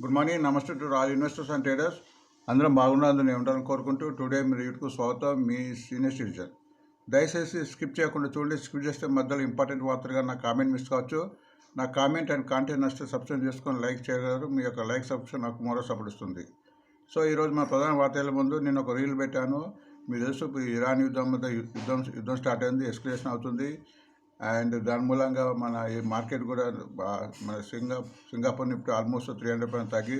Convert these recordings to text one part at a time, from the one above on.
Good morning నమస్తే to all investors and traders. అందరం బాగున్నారు నేను ఉండాలని కోరుకుంటూ టుడే మీరు యూట్యూబ్కు స్వాగతం మీ సీనియర్ సిటిజన్. దయచేసి స్కిప్ చేయకుండా చూడండి స్కిప్ చేస్తే మధ్యలో ఇంపార్టెంట్ వార్తలుగా నా కామెంట్ మిస్ కావచ్చు. నా కామెంట్ అండ్ కాంటెంట్ నచ్చితే సబ్స్క్రైబ్ చేసుకొని లైక్ చేయగలరు మీ యొక్క లైక్ సబ్స్క్రిప్షన్ నాకు మరో సపోర్ట్ ఇస్తుంది సో ఈరోజు మా ప్రధాన వార్తల ముందు నేను ఒక రీల్ పెట్టాను. మీరు తెలుసు ఇరాన్ యుద్ధం మీద యుద్ధం యుద్ధం స్టార్ట్ అయింది ఎస్కలేషన్ అవుతుంది. అండ్ దాని మూలంగా మన ఈ మార్కెట్ కూడా మన సింగా Singapore Nifty almost three hundred పైన తగ్గి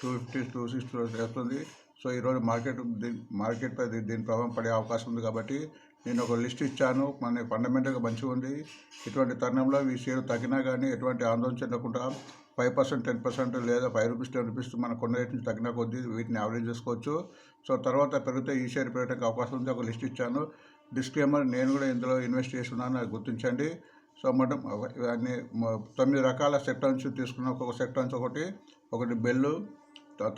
టూ ఫిఫ్టీ టూ సిక్స్టీ వస్తుంది సో ఈరోజు మార్కెట్ మార్కెట్ పై దీని ప్రభావం పడే అవకాశం ఉంది కాబట్టి నేను ఒక లిస్ట్ ఇచ్చాను. మన ఫండమెంటల్గా మంచిగా ఉంది. ఇటువంటి తరుణంలో ఈ షేర్ తగ్గినా కానీ ఎటువంటి ఆందోళన చెందకుండా ఫైవ్ పర్సెంట్ టెన్ పర్సెంట్ లేదా ఫైవ్ రూపీస్ టెన్ రూపీస్ మన కొన్ని రేట్ నుంచి తగ్గిన కొద్దీ వీటిని యావరేజ్ చేసుకోవచ్చు. సో తర్వాత పెరిగితే ఈ షేర్ పెరగడానికి అవకాశం ఉంది. ఒక లిస్ట్ ఇచ్చాను. డిస్క్లైమర్ నేను కూడా ఇందులో ఇన్వెస్ట్ చేస్తున్నాను అది గుర్తించండి. సో మనం ఇవన్నీ తొమ్మిది రకాల సెక్టర్ నుంచి తీసుకున్న. ఒక్కొక్క సెక్టర్ నుంచి ఒకటి ఒకటి బెల్లు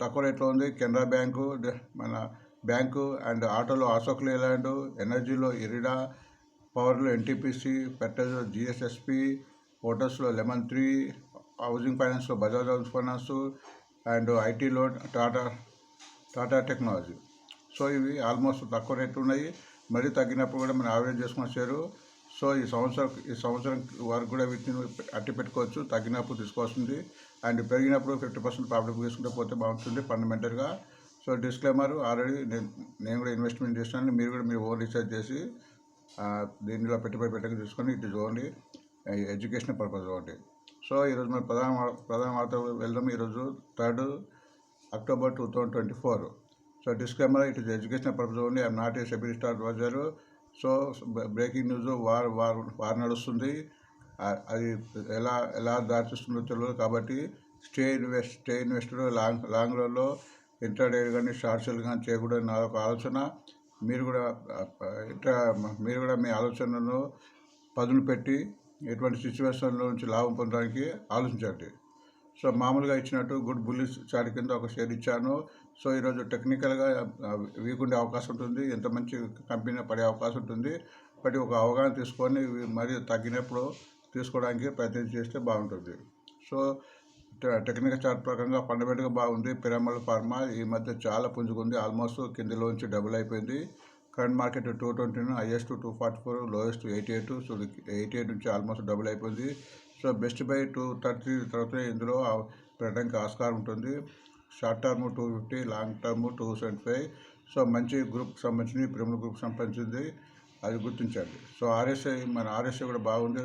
తక్కువ రేట్లో ఉంది కెనరా బ్యాంకు మన బ్యాంకు అండ్ ఆటోలో అశోక్ లేలాండ్ ఎనర్జీలో ఇరిడా పవర్లో ఎన్టీపీసీ పెట్రోల్లో జిఎస్ఎస్పి హోటల్స్లో లెమన్ త్రీ హౌసింగ్ ఫైనాన్స్లో బజాజ్ హౌస్ ఫైనాన్స్ అండ్ ఐటీలో టాటా టాటా టెక్నాలజీ. సో ఇవి ఆల్మోస్ట్ తక్కువ రేట్లు ఉన్నాయి. మరీ తగ్గినప్పుడు కూడా మనం యావరేజ్ చేసుకుని వచ్చారు సో ఈ సంవత్సరం ఈ సంవత్సరం వరకు కూడా వీటిని అట్టి పెట్టుకోవచ్చు. తగ్గినప్పుడు తీసుకోవాల్సింది అండ్ పెరిగినప్పుడు ఫిఫ్టీ పర్సెంట్ ప్రాఫిట్ తీసుకుంటే పోతే బాగుంటుంది ఫండమెంటల్గా. సో డిస్క్లైమర్ ఆల్రెడీ నేను నేను కూడా ఇన్వెస్ట్మెంట్ చేసినాను మీరు కూడా మీరు ఓన్ రీసెర్చ్ చేసి దీనిలో పెట్టుబడి పెట్టక తీసుకొని it is only education purpose ఒకటి. సో ఈరోజు మన ప్రధాన ప్రధాన వార్త వెళ్దాం. ఈరోజు third October two thousand twenty four. So disclaimer it is education purpose only I'm not a CIBIL star advisor so breaking news war war war నడుస్తుంది అది ఎలా ఎలా దారిస్తుందో తెలియదు కాబట్టి stay invest stay investor long long రన్లో ఇంటర్డే కానీ short sell కానీ చేయకూడదు నా ఒక ఆలోచన. మీరు కూడా ఇంటర్ మీరు కూడా మీ ఆలోచనలను పదును పెట్టి ఎటువంటి సిచ్యువేషన్లో నుంచి లాభం పొందడానికి ఆలోచించండి. సో మామూలుగా ఇచ్చినట్టు గుడ్ బుల్లిస్ చాట్ కింద ఒక షేర్ ఇచ్చాను. సో ఈరోజు టెక్నికల్గా వీకుండే అవకాశం ఉంటుంది. ఎంత మంచి కంపెనీ పడే అవకాశం ఉంటుంది. బట్ ఒక అవగాహన తీసుకొని మరి తగ్గినప్పుడు తీసుకోవడానికి ప్రయత్నం చేస్తే బాగుంటుంది. సో టెక్నికల్ చార్ట్ ప్రకారంగా ఫండమెంటల్గా బాగుంది. పిరమల్ ఫార్మా ఈ మధ్య చాలా పుంజుకుంది. ఆల్మోస్ట్ కిందలోంచి డబుల్ అయిపోయింది. Current market two twenty highest two forty four lowest eighty eight so eighty eight నుంచి ఆల్మోస్ట్ డబుల్ అయిపోయింది. So best buy two thirty తర్వాత ఇందులో పెట్టడానికి ఆస్కారం ఉంటుంది. Short term two fifty long term two seventy five. So మంచి group సంబంధించింది ప్రిమిల్ గ్రూప్ సంబంధించింది అది గుర్తించండి. సో ఆర్ఎస్ఐ మన ఆర్ఎస్ఐ కూడా బాగుంది.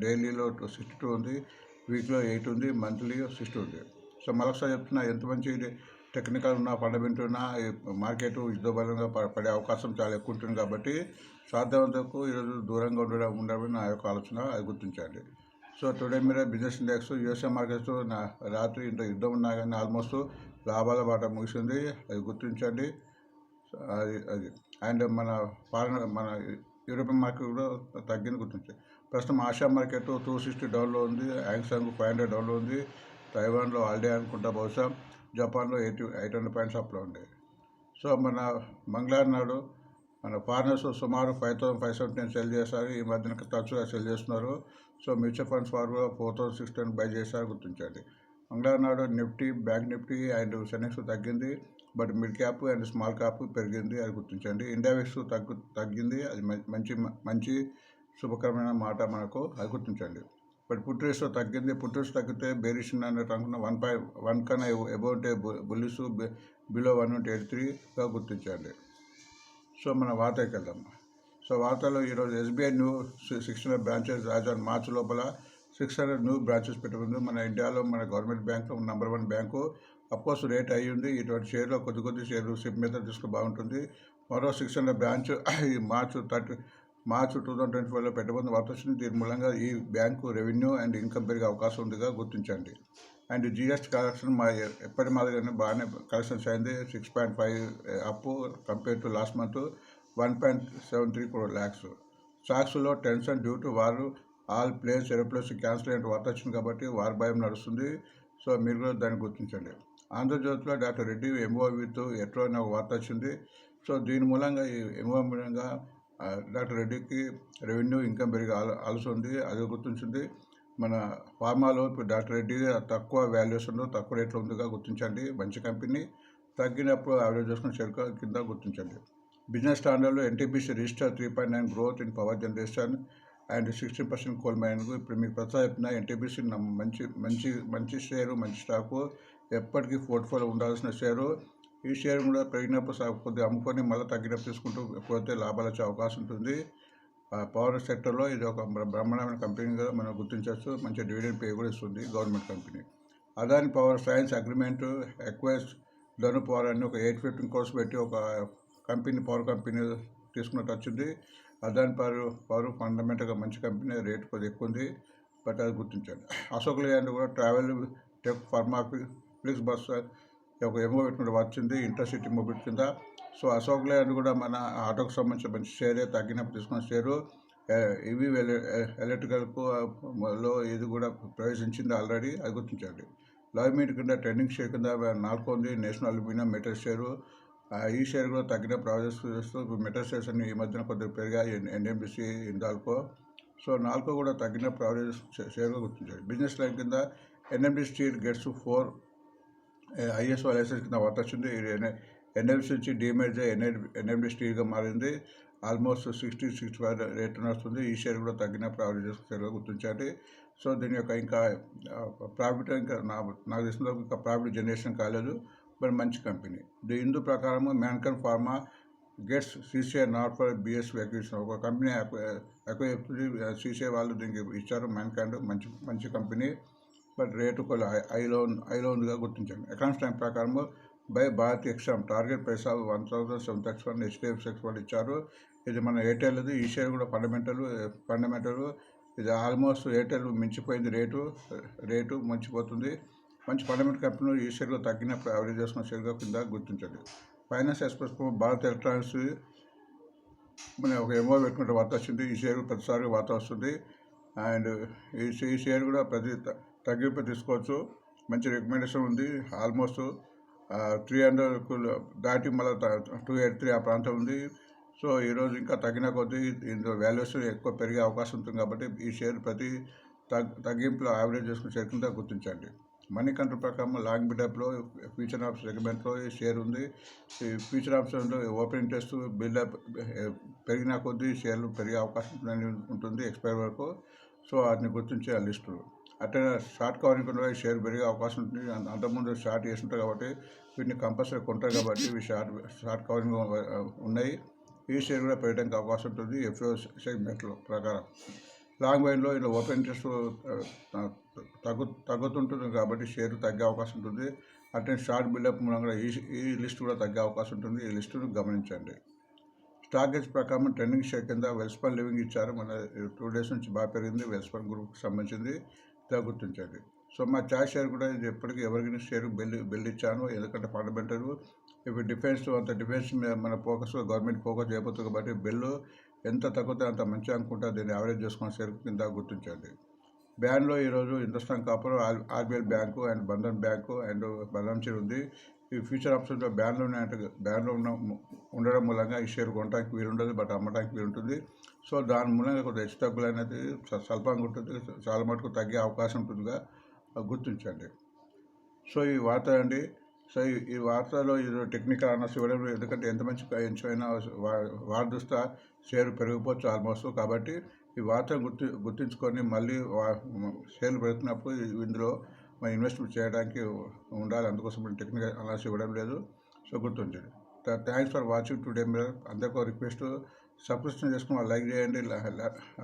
డైలీలో టూ సిక్స్టీ టూ ఉంది వీక్లో ఎయిట్ ఉంది మంత్లీ సిక్స్టీ ఉంది. సో మరొకసారి చెప్తున్నా ఎంత మంచి టెక్నికల్ ఉన్నా ఫండమెంట్ ఉన్నా మార్కెట్ యుద్ధబలంగా ప- పడే అవకాశం చాలా ఎక్కువ ఉంటుంది కాబట్టి సాధ్యమంతకు ఈరోజు దూరంగా ఉండడం ఉండడం నా యొక్క ఆలోచన అది గుర్తించండి. సో టుడే మీరు బిజినెస్ ఇండెక్స్ యూఎస్ఏ మార్కెట్స్ నా రాత్రి ఇంత యుద్ధం ఉన్నా కానీ ఆల్మోస్ట్ లాభాల బాట ముగిసింది. అది గుర్తించండి. అది అది. అండ్ మన ఫారెన్ మన యూరోపియన్ మార్కెట్ కూడా తగ్గింది గుర్తించండి ప్రస్తుతం ఆసియా మార్కెట్ టూ సిక్స్టీ డౌన్లో ఉంది. యాంగ్సాంగ్ ఫైవ్ హండ్రెడ్ డౌన్లో ఉంది. తైవాన్లో ఆల్డే అనుకుంటా బహుశా. జపాన్లో ఎయిటీ ఎయిట్ హండ్రెడ్ పాయింట్స్ అప్లో ఉంది. సో మన మంగళవారం నాడు మన ఫారినర్స్ సుమారు five thousand five seventy sell చేశారు. ఈ మధ్యన తరచుగా సెల్ చేస్తున్నారు. సో మ్యూచువల్ ఫండ్స్ వారు four thousand six ten buy చేశారు గుర్తించండి మంగళవారం నాడు Nifty bank Nifty and Sensex తగ్గింది but mid cap and small cap పెరిగింది అది గుర్తించండి. ఇండియా విక్స్ తగ్గు తగ్గింది అది మంచి మంచి శుభకరమైన మాట మనకు అది గుర్తించండి. బట్ పుట్రేస్ తగ్గింది పుట్రేస్ తగ్గితే బేరిష్ అన్నట్టు అనుకున్న వన్ ఫైవ్ వన్ కన్నా ఎబో ఉంటే బుల్లిస్ బిలో వన్ ఉంటే ఎయిట్ త్రీగా గుర్తించండి. సో మన వార్తకి వెళ్దాం. సో వార్తల్లో ఈరోజు SBI new six hundred branches Rajan March లోపల సిక్స్ హండ్రెడ్ న్యూ బ్రాంచెస్ పెట్టుకుంది. మన ఇండియాలో మన government bank number one bank. Of course rate అయ్యి ఉంది. ఇటువంటి షేర్లో కొద్ది కొద్ది షేర్లు సిప్ మీద తీసుకు బాగుంటుంది. మరో సిక్స్ హండ్రెడ్ బ్రాంచ్ ఈ March thirty March two thousand twenty ఫోర్లో పెట్టబోతున్న వార్త వచ్చింది. దీని మూలంగా ఈ బ్యాంకు రెవెన్యూ అండ్ ఇన్కమ్ పెరిగే అవకాశం ఉందిగా గుర్తించండి. అండ్ జిఎస్టీ కలెక్షన్ మా ఎప్పటి మాదిరిగానే బాగానే కలెక్షన్స్ అయింది. Six point five up compare to last month one point seven three crore lakhs స్టాక్స్లో టెన్షన్ డ్యూ టు వారు ఆల్ ప్లేస్ ఎరోప్లేస్ క్యాన్సిల్ అయిన వార్త వచ్చింది కాబట్టి వార్ భయం నడుస్తుంది. సో మీరు కూడా దాన్ని గుర్తించండి. ఆంధ్రజ్యోతిలో doctor Reddy M O with అనే ఒక వార్త వచ్చింది. సో దీని మూలంగా ఈ ఎంఓ మూలంగా డాక్టర్ రెడ్డికి రెవెన్యూ ఇన్కమ్ పెరిగి ఆలో అలసింది ఉంది. అది గుర్తించింది. మన ఫార్మాలో ఇప్పుడు డాక్టర్ రెడ్డి తక్కువ వాల్యుయేషన్ తక్కువ రేట్లో ఉందిగా గుర్తించండి. మంచి కంపెనీ తగ్గినప్పుడు యావరేజ్ చేసుకుని చెరుకు కింద గుర్తించండి. Business స్టాండర్డ్లో NTPC register three point nine growth in power generation and sixty percent coal mining. ఇప్పుడు మీకు ప్రసాద్ చెప్పిన ఎన్టీపీసీ మంచి మంచి మంచి షేరు మంచి స్టాకు ఎప్పటికీ పోర్ట్ఫోలియో ఉండాల్సిన షేరు. ఈ షేర్ కూడా పెరిగినప్పుడు కొద్దిగా అమ్ముకొని మళ్ళీ తగ్గినప్పుడు తీసుకుంటూ పోతే లాభాలు వచ్చే అవకాశం ఉంటుంది. ఆ పవర్ సెక్టర్లో ఇది ఒక బ్రహ్మాండమైన కంపెనీగా మనం గుర్తించవచ్చు. మంచి డివిడెండ్ పే కూడా ఇస్తుంది government company. Adani power signs agreement acquires ధను పవర్ అని ఒక ఎయిట్ ఫిఫ్టీన్ కోర్స్ పెట్టి ఒక కంపెనీ పవర్ కంపెనీ తీసుకున్నట్టు వచ్చింది అదాని పవర్ పవర్ ఫండమెంటల్గా మంచి కంపెనీ రేట్ కొద్దిగా ఎక్కువ ఉంది బట్ అది గుర్తించండి. అశోక్ లేదంటే కూడా ట్రావెల్ టెక్ ఫార్మా ఫ్లిక్స్ బస్ ఒక ఎమో పెట్టుకుంటే వచ్చింది ఇంటర్సిటీ మొబిల్ కింద. సో అశోక్ లేదండ్ కూడా మన ఆటోకు సంబంధించిన మంచి షేరే తగ్గినప్పుడు తీసుకున్న షేరు. ఇవి ఎలక్ట్రికల్కు లో ఇది కూడా ప్రవేశించింది ఆల్రెడీ అది గుర్తించండి. లైవ్ మీట్ కింద ట్రెండింగ్ షేర్ కింద నాలుగు ఉంది నేషనల్ అల్యూమినియం మెటల్ షేరు ఆ, ఈ షేర్ కూడా తగ్గిన ప్రాజెక్ట్స్ చూస్తూ ఇప్పుడు మెటల్ ఈ మధ్యన కొద్దిగా పెరిగాయి. ఎన్ఎంబిసి ఇందాల్కో సో నాల్కో కూడా తగ్గిన ప్రాజెక్ట్స్ షేర్గా గుర్తించాడు బిజినెస్ లైన్ కింద NMD steel gets four ISO license కింద వార్త వచ్చింది ఇది ఎన్ఎఫ్సి నుంచి డిఎంఎస్ ఎన్ఎండి స్టీల్గా మారింది. Almost sixty sixty five rate వస్తుంది ఈ షేర్ కూడా తగ్గిన ప్రాఫిట్ షేర్గా గుర్తించాలి సో దీని యొక్క ఇంకా ప్రాఫిట్ ఇంకా నా నాకు తెలిసిన ఇంకా ప్రాఫిట్ జనరేషన్ కాలేదు. బట్ మంచి కంపెనీ. ది ఇందు ప్రకారము Mankind pharma gets CCI nod for BSV acquisition. ఒక కంపెనీ ఎక్కువ సీసీఐ వాళ్ళు దీనికి ఇచ్చారు. మ్యాన్కైండ్ మంచి మంచి కంపెనీ. బట్ రేటు కూడా ఐలోన్ ఐలోన్గా ఉందిగా గుర్తించండి అకౌంట్స్ టైం ప్రకారము by Bharat exam target Paisa one thousand seven six one HDF X one ఇచ్చారు. ఇది మన ఎయిర్టెల్ ఈ షేర్ కూడా ఫండమెంటల్ ఫండమెంటల్. ఇది ఆల్మోస్ట్ ఎయిర్టెల్ మించిపోయింది రేటు. రేటు మంచిపోతుంది. మంచి ఫండమెంటల్ కంపెనీ ఈ షేర్లో తగ్గినప్పుడు యావరేజ్ చేసుకున్న షేర్గా కింద గుర్తించండి. ఫైనాన్స్ ఎక్స్ప్రెస్ భారత్ ఎలక్ట్రానిక్స్ మనం ఒక ఎంఓ పెట్టుకుంటే వార్త వచ్చింది ఈ షేర్ ప్రతిసారి వార్త వస్తుంది. అండ్ ఈ ఈ షేర్ కూడా ప్రతి తగ్గింపు తీసుకోవచ్చు. మంచి రికమెండేషన్ ఉంది. ఆల్మోస్ట్ త్రీ హండ్రెడ్ దాటి మళ్ళీ టూ ఎయిట్ త్రీ ఆ ప్రాంతం ఉంది. సో ఈరోజు ఇంకా తగ్గిన కొద్దీ ఇందులో వాల్యుయేషన్ ఎక్కువ పెరిగే అవకాశం ఉంటుంది కాబట్టి ఈ షేర్ ప్రతి తగ్ తగ్గింపులో యావరేజ్ చేసుకుని షేర్ కింద గుర్తించండి. మనీ కంట్రోల్ ప్రకారం లాంగ్ బిల్డప్లో ఫ్యూచర్ ఆఫ్ సెగ్మెంట్లో ఈ షేర్ ఉంది. ఈ ఫ్యూచర్ ఆప్షన్లో ఓపెన్ ఇంట్రెస్ట్ బిల్డప్ పెరిగిన కొద్దీ షేర్లు పెరిగే అవకాశం ఉంటుంది ఎక్స్పైర్ వరకు. సో వాటిని గుర్తించే ఆ లిస్టులు అట్లా షార్ట్ కవరింగ్ కూడా షేర్ పెరిగే అవకాశం ఉంటుంది. అంతకుముందు షార్ట్ చేస్తుంటారు కాబట్టి వీటిని కంపల్సరీ కొంటారు కాబట్టి ఇవి షార్ట్ షార్ట్ కవరింగ్ ఉన్నాయి. ఈ షేర్ కూడా పెరగడానికి అవకాశం ఉంటుంది ఎఫ్ఓ సెగ్మెంట్లో ప్రకారం. లాంగ్ వైన్లో ఇలా ఓపెన్ ఇంట్రెస్ట్ తగ్గు తగ్గుతుంటుంది కాబట్టి షేర్ తగ్గే అవకాశం ఉంటుంది. అట్లే షార్ట్ బిల్డప్ మూలంగా ఈ ఈ లిస్ట్ కూడా తగ్గే అవకాశం ఉంటుంది. ఈ లిస్టును గమనించండి. స్టాక్ ఎక్స్ ప్రకారం ట్రెండింగ్ షేర్ కింద వెల్స్పన్ లివింగ్ ఇచ్చారు. మన టూ డేస్ నుంచి బాగా పెరిగింది. వెల్స్పన్ గ్రూప్కి సంబంధించింది. గుర్తించండి. సో మా చాయ్ షేర్ కూడా ఇది ఎప్పటికీ ఎవరికైనా షేర్ బిల్ బిల్లు ఇచ్చాను. ఎందుకంటే ఫండమెంటల్. ఇప్పుడు డిఫెన్స్ అంత డిఫెన్స్ మీద మన ఫోకస్ గవర్నమెంట్ ఫోకస్ చేయబోతుంది కాబట్టి బిల్లు ఎంత తగ్గితే అంత మంచిగా అనుకుంటా దీన్ని యావరేజ్ చేసుకున్న షేర్ కింద గుర్తించండి. బ్యాన్లో ఈరోజు Hindustan copper R bank and Bandhan bank and బలంచీర్ ఉంది. ఈ ఫ్యూచర్ ఆప్షన్లో బ్యాన్లో ఉన్నాయంటే బ్యాన్లో ఉన్న ఉండడం మూలంగా ఈ షేర్ కొనడానికి వీలుండదు బట్ అమ్మడానికి వీలు ఉంటుంది సో దాని మూలంగా కొంత హెచ్చు తగ్గులు అనేది స్వల్పంగా ఉంటుంది చాలా మటుకు తగ్గే అవకాశం ఉంటుందిగా గుర్తించండి. సో ఈ వార్త అండి సో ఈ- ఈ వార్తలో ఇది టెక్నికల్ అనర్స్ ఇవ్వడం ఎందుకంటే ఎంత మంచి ఎంచైనా వార్ షేర్ పెరిగిపోవచ్చు ఆల్మోస్ట్ కాబట్టి ఈ వార్త గుర్తు గుర్తించుకొని మళ్ళీ వా షేర్లు పెడుతున్నప్పుడు ఇందులో మనం ఇన్వెస్ట్మెంట్ చేయడానికి ఉండాలి. అందుకోసం మనం టెక్నికల్ అనర్స్ ఇవ్వడం లేదు. సో గుర్తుంచండి. థ్యాంక్స్ ఫర్ వాచింగ్ టుడే మీరు అందరికీ రిక్వెస్ట్ సబ్స్క్రిప్షన్ చేసుకుని వాళ్ళు లైక్ చేయండి.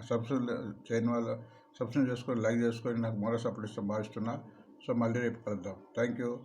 సబ్స్క్రిప్షన్ చేయని వాళ్ళు సబ్స్క్రిప్షన్ చేసుకొని లైక్ చేసుకొని నాకు మరో సపోర్ట్ ఇస్తాం భావిస్తున్నా. సో మళ్ళీ రేపు కలుద్దాం. Thank you